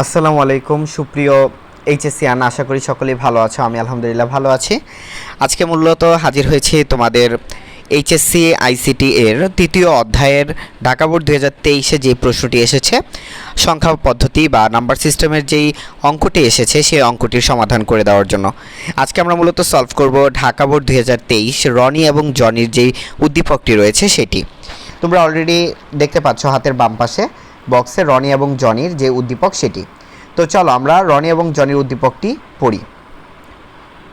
আসসালামু আলাইকুম, সুপ্রিয় এইচএসসি আন আশা করি সকলেই ভালো আছো। আমি আলহামদুলিল্লাহ ভালো আছি। আজকে মূলত হাজির হয়েছি তোমাদের এইচএসসি আইসিটি এর তৃতীয় অধ্যায়ের ঢাকা বোর্ড দু হাজার তেইশে যে প্রশ্নটি এসেছে, সংখ্যা পদ্ধতি বা নাম্বার সিস্টেমের যেই অঙ্কটি এসেছে, সেই অঙ্কটির সমাধান করে দেওয়ার জন্য। আজকে আমরা মূলত সলভ করব ঢাকা বোর্ড দু হাজার তেইশ রনি এবং জনির যেই উদ্দীপকটি রয়েছে সেটি। তোমরা অলরেডি দেখতে পাচ্ছ হাতের বাম পাশে। বক্সে রনি এবং জনির যে উদ্দীপক সেটি। তো চলো আমরা রনি এবং জনির উদ্দীপকটি পড়ি।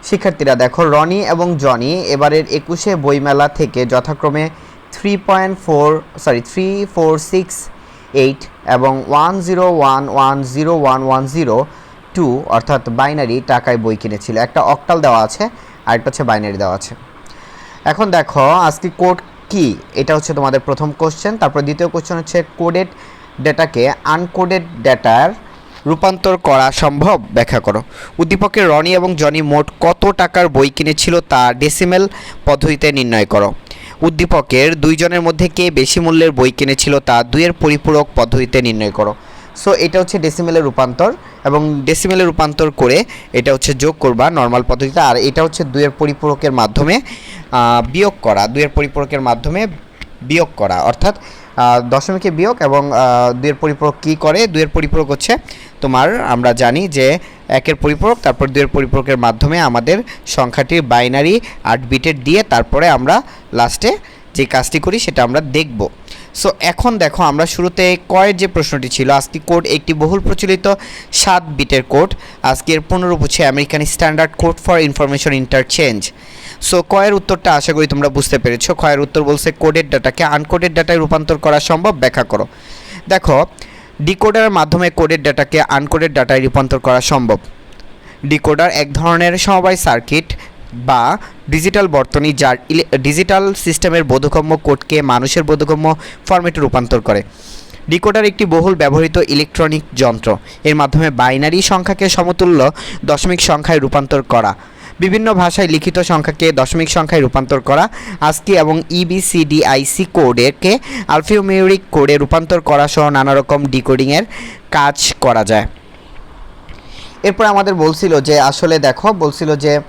শিক্ষার্থীরা, দেখো, রনি এবং জনি এবারের একুশে বইমেলা থেকে যথাক্রমে three point four sorry three four six eight এবং one zero one one zero one one zero two অর্থাৎ বাইনারি টাকায় বই কিনেছিল। একটা অক্টাল দেওয়া আছে আর একটা হচ্ছে বাইনারি দেওয়া আছে। এখন দেখো, আজকে কোড কি? এটা হচ্ছে তোমাদের প্রথম কোশ্চেন তারপর দ্বিতীয় কোশ্চেন হচ্ছে কোডেড ডেটাকে আনকোডেড ডেটার রূপান্তর করা সম্ভব? ব্যাখ্যা করো। উদ্দীপকের রনি এবং জনি মোট কত টাকার বই কিনেছিল তা ডেসিমেল পদ্ধতিতে নির্ণয় করো। উদ্দীপকের দুইজনের মধ্যে কে বেশি মূল্যের বই কিনেছিল তা দুইয়ের পরিপূরক পদ্ধতিতে নির্ণয় করো। সো এটা হচ্ছে ডেসিমেলের রূপান্তর এবং ডেসিমেলের রূপান্তর করে এটা হচ্ছে যোগ করবা নর্মাল পদ্ধতিতে। আর এটা হচ্ছে দুইয়ের পরিপূরকের মাধ্যমে বিয়োগ করা, দুইয়ের পরিপূরকের মাধ্যমে বিয়োগ করা। অর্থাৎ দশমিকে বিয়োগ এবং আহ, দুইয়ের পরিপূরক কী করে? দুইয়ের পরিপূরক হচ্ছে তোমার আমরা জানি যে একের পরিপূরক তারপর দুইয়ের পরিপূরকের মাধ্যমে আমাদের সংখ্যাটির বাইনারি আট বিটের দিয়ে তারপরে আমরা লাস্টে যে কাজটি করি সেটা আমরা দেখব। সো এখন দেখো আমরা শুরুতে কয়ের যে প্রশ্নটি ছিল আজকে কোড একটি বহুল প্রচলিত সাত বিটের কোড আজকের পুনরূপ হচ্ছে American standard code for information interchange so কয়ের উত্তরটা আশা করি তোমরা বুঝতে পেরেছ। কয়ের উত্তর বলছে কোডের ডাটাকে আনকোডেড ডাটায় রূপান্তর করা সম্ভব, ব্যাখ্যা করো। দেখো ডিকোডারের মাধ্যমে কোডের ডাটাকে আনকোডেড ডাটায় রূপান্তর করা সম্ভব। ডিকোডার এক ধরনের সমবায় সার্কিট বা ডিজিটাল বর্তনী যার ডিজিটাল সিস্টেমের বোধগম্য কোডকে মানুষের বোধগম্য ফরম্যাটে রূপান্তর করে। ডিকোডার একটি বহুল ব্যবহৃত ইলেকট্রনিক যন্ত্র। এর মাধ্যমে বাইনারি সংখ্যাকে সমতুল্য দশমিক সংখ্যায় রূপান্তর করা। বিভিন্ন ভাষায় লিখিত সংখ্যাকে দশমিক সংখ্যায় রূপান্তর করা আজকি এবং E ইবিসিডিআইসি কোডেরকে আলফিউমিউরিক কোডে রূপান্তর করা সহ নানা রকম ডিকোডিংয়ের কাজ করা যায়। এরপর আমাদের বলছিল যে, আসলে দেখো, বলছিল যে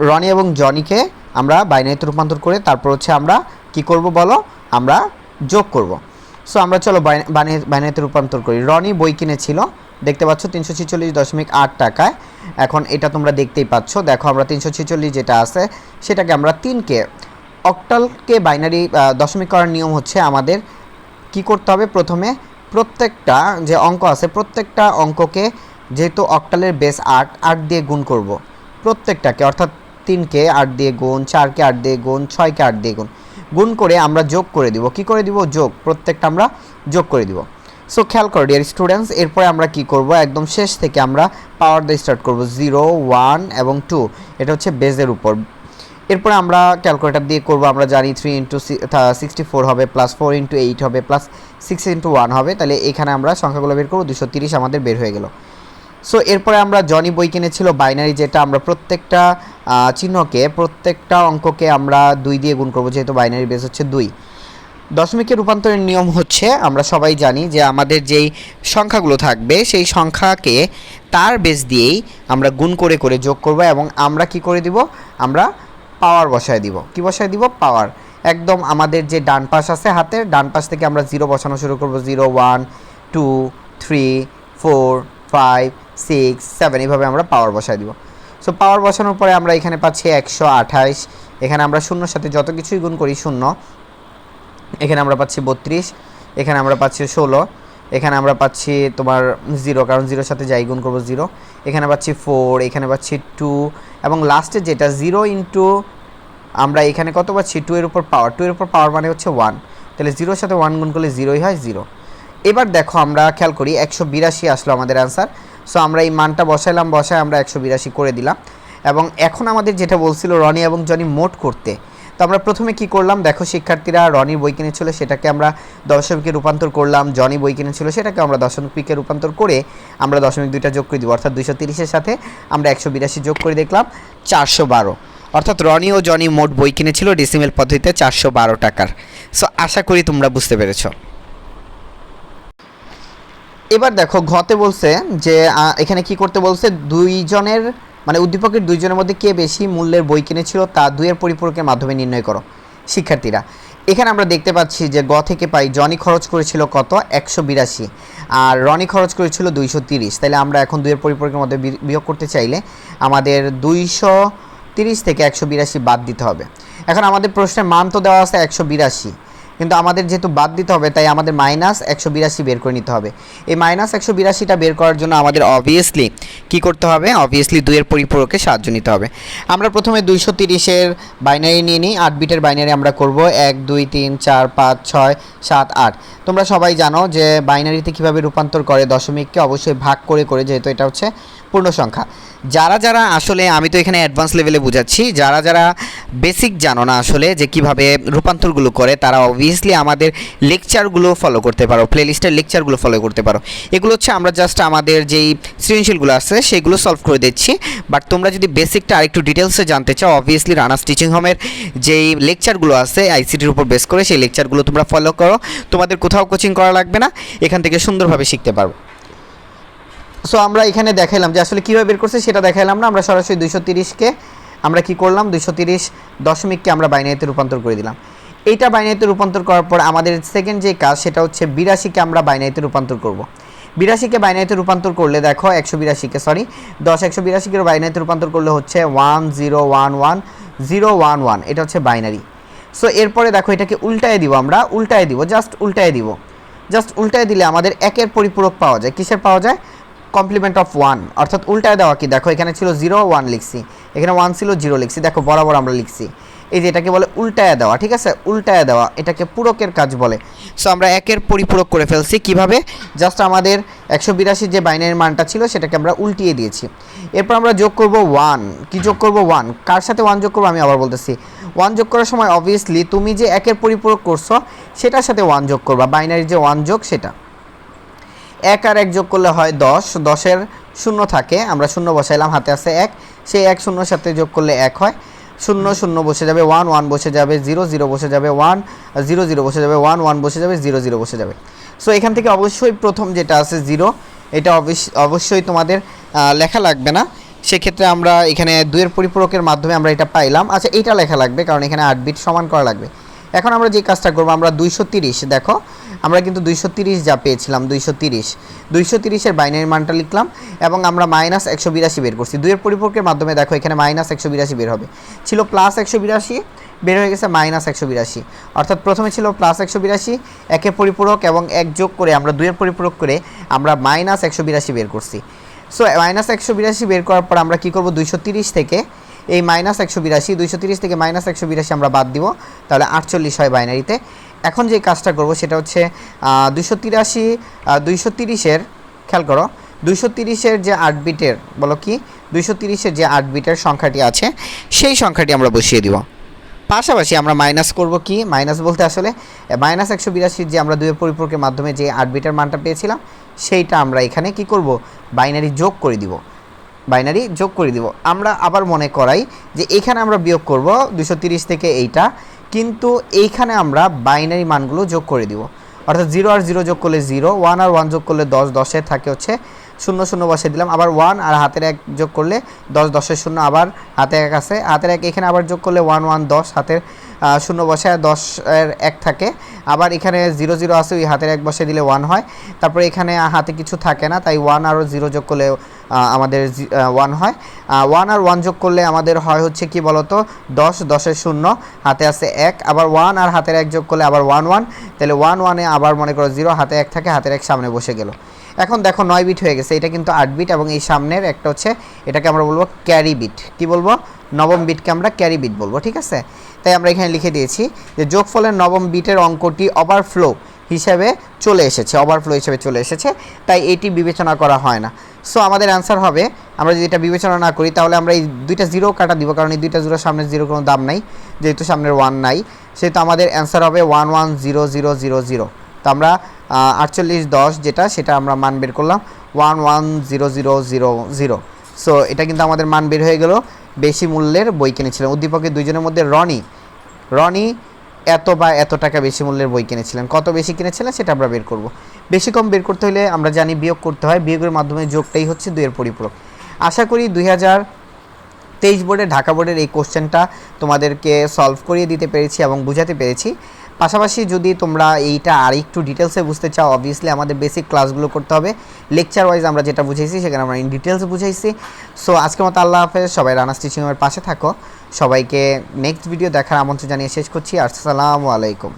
রনি এবং জনিকে আমরা বাইনারিতে রূপান্তর করে, তারপর হচ্ছে আমরা কি করব বলো? আমরা যোগ করব। সো আমরা চলো বাইনা- বাইনা- বাইনারিতে রূপান্তর করি। রনি বই কিনেছিল, দেখতে পাচ্ছ, তিনশো ছিচল্লিশ দশমিক আট টাকায়। এখন এটা তোমরা দেখতেই পাচ্ছ। দেখো, আমরা তিনশো ছিচল্লিশ যেটা আছে, সেটাকে আমরা তিনকে, অক্টালকে বাইনারি দশমিক করার নিয়ম হচ্ছে আমাদের কি করতে হবে? প্রথমে প্রত্যেকটা যে অঙ্ক আছে, প্রত্যেকটা অঙ্ককে যেহেতু অক্টালের বেস আট আট দিয়ে গুণ করব, প্রত্যেকটাকে, অর্থাৎ তিনকে আট দিয়ে গুণ, চারকে আট দিয়ে গুণ, ছয়কে আট দিয়ে গুণ গুণ করে আমরা যোগ করে দিব। কি করে দিব? যোগ, প্রত্যেকটা আমরা যোগ করে দিব। সো খেয়াল করো ডিয়ার স্টুডেন্টস এরপরে আমরা কি করব? একদম শেষ থেকে আমরা পাওয়ার দিয়ে স্টার্ট করব জিরো ওয়ান এবং টু এটা হচ্ছে বেজের উপর। এরপরে আমরা ক্যালকুলেটর দিয়ে করব, আমরা জানি থ্রি ইন্টু সিক্সটি ফোর হবে প্লাস ফোর ইন্টু এইট হবে প্লাস সিক্স ইন্টু ওয়ান হবে। তাহলে এখানে আমরা সংখ্যাগুলো বের করব দুশো তিরিশ আমাদের বের হয়ে গেল। সো এরপরে আমরা জনি বই কিনেছিল বাইনারি যেটা আমরা প্রত্যেকটা চিহ্নকে, প্রত্যেকটা অঙ্ককে আমরা দুই দিয়ে গুণ করব, যেহেতু বাইনারি বেস হচ্ছে দুই। দশমিকের রূপান্তরের নিয়ম হচ্ছে, আমরা সবাই জানি যে আমাদের যেই সংখ্যাগুলো থাকবে, সেই সংখ্যাকে তার বেস দিয়েই আমরা গুণ করে করে যোগ করব এবং আমরা কি করে দিব? আমরা পাওয়ার বসায় দিব। কি বসায় দিব? পাওয়ার একদম আমাদের যে ডান পাশ আছে হাতের, ডান পাশ থেকে আমরা জিরো বসানো শুরু করব। Zero one two three four five six seven এইভাবে আমরা পাওয়ার বসায় দিব। সো পাওয়ার বসানোর পরে আমরা এখানে পাচ্ছি একশো আঠাইশ এখানে আমরা শূন্যর সাথে যত কিছুই গুণ করি, শূন্য। এখানে আমরা পাচ্ছি বত্রিশ, এখানে আমরা পাচ্ছি ষোলো, এখানে আমরা পাচ্ছি তোমার জিরো কারণ জিরোর সাথে যাই, গুণ করব জিরো এখানে পাচ্ছি ফোর এখানে পাচ্ছি টু এবং লাস্টে যেটা জিরো ইন্টু আমরা এখানে কত পাচ্ছি? টু এর উপর পাওয়ার টু এর উপর পাওয়ার মানে হচ্ছে ওয়ান তাহলে জিরোর সাথে ওয়ান গুণ করলে জিরোই হয় জিরো এবার দেখো, আমরা খেয়াল করি, একশো বিরাশি আসলো আমাদের অ্যান্সার সো আমরা এই মানটা বসাইলাম, বসায় আমরা একশো বিরাশি করে দিলাম। এবং এখন আমাদের যেটা বলছিল রনি এবং জনি মোট করতে তো আমরা প্রথমে কি করলাম? দেখো শিক্ষার্থীরা রনির বই কিনেছিল, সেটাকে আমরা দশমিকে রূপান্তর করলাম, জনি বই কিনেছিল, সেটাকে আমরা দশমিকে রূপান্তর করে আমরা দশমিক দুইটা যোগ করে দিব, অর্থাৎ দুইশো তিরিশের সাথে আমরা একশো বিরাশি যোগ করে দেখলাম চারশো বারো। অর্থাৎ রনি ও জনি মোট বই কিনেছিল ডিসিমেল পদ্ধতিতে চারশো বারো টাকার। সো আশা করি তোমরা বুঝতে পেরেছ। এবার দেখো ঘতে বলছে যে এখানে কি করতে বলছে? দুইজনের মানে উদ্দীপকের দুইজনের মধ্যে কে বেশি মূল্যের বই কিনেছিল তা দুইয়ের পরিপূরকের মাধ্যমে নির্ণয় করো, শিক্ষার্থীরা। এখানে আমরা দেখতে পাচ্ছি যে গ থেকে পাই জনি খরচ করেছিল কত? একশো বিরাশি। আর রনি খরচ করেছিল দুইশো তিরিশ। তাহলে আমরা এখন দুইয়ের পরিপূরকের মধ্যে বিয়োগ করতে চাইলে আমাদের দুইশো তিরিশ থেকে একশো বিরাশি বাদ দিতে হবে। এখন আমাদের প্রশ্নের মান তো দেওয়া আছে একশো বিরাশি। কিন্তু আমাদের যেহেতু বাদ দিতে হবে, তাই আমাদের মাইনাস একশো বিরাশি বের করে নিতে হবে। এই মাইনাস একশো বিরাশিটা বের করার জন্য আমাদের অবভিয়াসলি কী করতে হবে? অবভিয়াসলি দুইয়ের পরিপূরকে সাহায্য নিতে হবে। আমরা প্রথমে দুইশো তিরিশের বাইনারি নিয়ে নিই, আট বিটের বাইনারি আমরা করব, এক, দুই, তিন, চার, পাঁচ, ছয়, সাত, আট। তোমরা সবাই জানো যে বাইনারিতে কীভাবে রূপান্তর করে দশমিককে অবশ্যই ভাগ করে করে যেহেতু এটা হচ্ছে পূর্ণ সংখ্যা। যারা যারা আসলে, আমি তো এখানে অ্যাডভান্স লেভেলে বুঝাচ্ছি, যারা যারা বেসিক জানো না আসলে যে কীভাবে রূপান্তরগুলো করে, তারা অবভিয়াসলি আমাদের লেকচারগুলো ফলো করতে পারো প্লেলিস্টের লেকচারগুলো ফলো করতে পারো। এগুলো হচ্ছে আমরা জাস্ট আমাদের যেই সৃজনশীলগুলো আছে, সেগুলো সলভ করে দিচ্ছি। বাট তোমরা যদি বেসিকটা আরেকটু ডিটেলসে জানতে চাও অবভিয়াসলি রানা স্টিচিং হোমের যেই লেকচারগুলো আছে আইসিটির উপর বেস করে সেই লেকচারগুলো তোমরা ফলো করো। তোমাদের কোথাও কোচিং করা লাগবে না, এখান থেকে সুন্দরভাবে শিখতে পারবে সো আমরা এখানে দেখাইলাম যে আসলে কীভাবে বের করছে, সেটা দেখাইলাম না। আমরা সরাসরি দুইশো তিরিশকে, আমরা কি করলাম? দুইশো তিরিশ দশমিককে আমরা বাইনারিতে রূপান্তর করে দিলাম। এইটা বাইনারিতে রূপান্তর করার পর আমাদের সেকেন্ড যে কাজ, সেটা হচ্ছে বিরাশিকে আমরা বাইনারিতে রূপান্তর করব। বিরাশিকে বাইনারিতে রূপান্তর করলে দেখো একশো বিরাশিকে সরি দশ একশো বিরাশিকে বাইনারিতে রূপান্তর করলে হচ্ছে one zero one one zero one one এটা হচ্ছে বাইনারি সো এরপরে দেখো এটাকে উল্টায় দিব আমরা, উল্টায় দিব জাস্ট উল্টায় দিব। জাস্ট উল্টায় দিলে আমাদের একের পরিপূরক পাওয়া যায়। কিসের পাওয়া যায়? কমপ্লিমেন্ট অফ ওয়ান অর্থাৎ উল্টায় দেওয়া কি? দেখো, এখানে ছিল জিরো ওয়ান লিখছি। এখানে ওয়ান ছিল জিরো লিখছি। দেখো, বরাবর আমরা লিখছি। এই যে এটাকে বলে উল্টায় দেওয়া, ঠিক আছে? উল্টায় দেওয়া, এটাকে পূরকের কাজ বলে। সো আমরা একের পরিপূরক করে ফেলছি কীভাবে? জাস্ট আমাদের একশো বিরাশির যে বাইনারির মানটা ছিল, সেটাকে আমরা উল্টিয়ে দিয়েছি। এরপর আমরা যোগ করব ওয়ান কি যোগ করব ওয়ান কার সাথে ওয়ান যোগ করব? আমি আবার বলতেছি। ওয়ান যোগ করার সময় অবভিয়াসলি তুমি যে একের পরিপূরক করছ, সেটার সাথে ওয়ান যোগ করবা। বাইনারির যে ওয়ান যোগ, সেটা। এক আর এক যোগ করলে হয় দশ। দশের শূন্য থাকে, আমরা শূন্য বসাইলাম, হাতে আছে এক। সেই এক শূন্যর সাথে যোগ করলে এক হয়। শূন্য শূন্য বসে যাবে ওয়ান ওয়ান বসে যাবে জিরো জিরো বসে যাবে ওয়ান জিরো জিরো বসে যাবে ওয়ান ওয়ান বসে যাবে জিরো জিরো বসে যাবে। সো এখান থেকে অবশ্যই প্রথম যেটা আছে জিরো এটা অবশ্য- অবশ্যই তোমাদের লেখা লাগবে না। সেক্ষেত্রে আমরা এখানে দুইয়ের পরিপূরকের মাধ্যমে আমরা এটা পাইলাম। আচ্ছা এইটা লেখা লাগবে, কারণ এখানে আট বিট সমান করা লাগবে। এখন আমরা যে কাজটা করব, আমরা দুইশো তিরিশ, দেখো, আমরা কিন্তু দুইশো তিরিশ যা পেয়েছিলাম, দুইশো তিরিশ। দুইশো তিরিশের বাইনারি মানটা লিখলাম এবং আমরা মাইনাস একশো বিরাশি বের করছি। দুইয়ের পরিপূরকের মাধ্যমে দেখো, এখানে মাইনাস একশো বিরাশি বের হবে। ছিল প্লাস একশো বিরাশি, বের হয়ে গেছে মাইনাস একশো বিরাশি। অর্থাৎ প্রথমে ছিল প্লাস একশো বিরাশি একের পরিপূরক এবং এক যোগ করে আমরা দুইয়ের পরিপূরক করে আমরা মাইনাস একশো বিরাশি বের করছি। সো মাইনাস একশো বিরাশি বের করার পর আমরা কী করব, দুইশো তিরিশ থেকে এই মাইনাস একশো বিরাশি, দুইশো তিরিশ থেকে মাইনাস একশো বিরাশি আমরা বাদ দিব, তাহলে আটচল্লিশ হয় বাইনারিতে এখন যে কাজটা করব সেটা হচ্ছে দুইশো তিরাশি দুইশো তিরিশের, খেয়াল করো, দুইশো তিরিশের যে আট বিটের, বলো কি? দুইশো তিরিশের যে আট বিটের সংখ্যাটি আছে, সেই সংখ্যাটি আমরা বসিয়ে দিব। পাশাপাশি আমরা মাইনাস করব কি? মাইনাস বলতে আসলে মাইনাস একশো বিরাশির যে আমরা দুইয়ের পরিপূরকের মাধ্যমে যে আট বিটের মানটা পেয়েছিলাম, সেইটা আমরা এখানে কি করব? বাইনারি যোগ করে দিব। বাইনারি যোগ করে দিব। আমরা আবার মনে করাই যে এখানে আমরা বিয়োগ করব দুশো থেকে এইটা, কিন্তু এইখানে আমরা বাইনারি মানগুলো যোগ করে দিব। অর্থাৎ জিরো আর জিরো যোগ করলে জিরো, ওয়ান আর ওয়ান যোগ করলে দশ, দশের থাকে হচ্ছে শূন্য শূন্য বসে দিলাম। আবার ওয়ান আর হাতের এক যোগ করলে দশ, দশের শূন্য আবার হাতে এক আছে। হাতের এক এখানে আবার যোগ করলে ওয়ান ওয়ান দশ, হাতের শূন্য বসে দশের এক থাকে। আবার এখানে জিরো জিরো আছে, ওই হাতের এক বসে দিলে ওয়ান হয়। তারপরে এখানে হাতে কিছু থাকে না, তাই ওয়ান আরও জিরো যোগ করলে আমাদের ওয়ান হয়। ওয়ান আর ওয়ান যোগ করলে আমাদের হয় হচ্ছে কি বলতো? দশ, দশের শূন্য, হাতে আছে এক। আবার ওয়ান আর হাতের এক যোগ করলে আবার ওয়ান ওয়ান তাহলে ওয়ান ওয়ানে আবার মনে করো জিরো হাতে এক থাকে, হাতের এক সামনে বসে গেল। এখন দেখো নয় বিট হয়ে গেছে, এটা কিন্তু আট বিট এবং এই সামনের একটা হচ্ছে, এটাকে আমরা বলব ক্যারি বিট কি বলব? নবম বিটকে আমরা ক্যারি বিট বলব, ঠিক আছে? তাই আমরা এখানে লিখে দিয়েছি যে যোগফলের নবম বিটের অঙ্কটি ওভারফ্লো হিসেবে চলে এসেছে ওভারফ্লো হিসেবে চলে এসেছে, তাই এটি বিবেচনা করা হয় না। সো আমাদের অ্যান্সার হবে, আমরা যদি এটা বিবেচনা না করি, তাহলে আমরা এই দুইটা জিরো কাটা দিব, কারণ এই দুইটা জিরো সামনের জিরো কোনো দাম নাই, যেহেতু সামনের ওয়ান নাই, সেহেতু আমাদের অ্যান্সার হবে one one zero zero zero zero তো আমরা আটচল্লিশ দশ যেটা, সেটা আমরা মান বের করলাম one one zero zero zero zero. So এটা কিন্তু আমাদের মান বের হয়ে গেল, বেশি মূল্যের বই কিনেছিলেন উদ্দীপকের দুইজনের মধ্যে রনি রনি এত বা এত টাকা বেশি মূল্যের বই কিনেছিলেন। কত বেশি কিনেছিলেন সেটা আমরা বের করব। বেশি কম বের করতে হলে আমরা জানি বিয়োগ করতে হয়। বিয়োগের মাধ্যমে যোগটাই হচ্ছে দুইয়ের পরিপূরক। আশা করি দুই হাজার তেইশ বোর্ডে ঢাকা বোর্ডের এই কোশ্চেনটা তোমাদেরকে সলভ করিয়ে দিতে পেরেছি এবং বুঝাতে পেরেছি। পাশাপাশি যদি তোমরা এইটা আর একটু ডিটেলসে বুঝতে চাও অবভিয়াসলি আমাদের বেসিক ক্লাসগুলো করতে হবে। লেকচার ওয়াইজ আমরা যেটা বুঝেছি সেখানে আমরা ইন ডিটেলস বুঝাইছি। সো আজকের মতো আল্লাহ হাফেজ। সবাই রানা স্টিচিংয়ের পাশে থাকো। সবাইকে নেক্সট ভিডিও দেখার আমন্ত্রণ জানিয়ে শেষ করছি। আসসালামু আলাইকুম।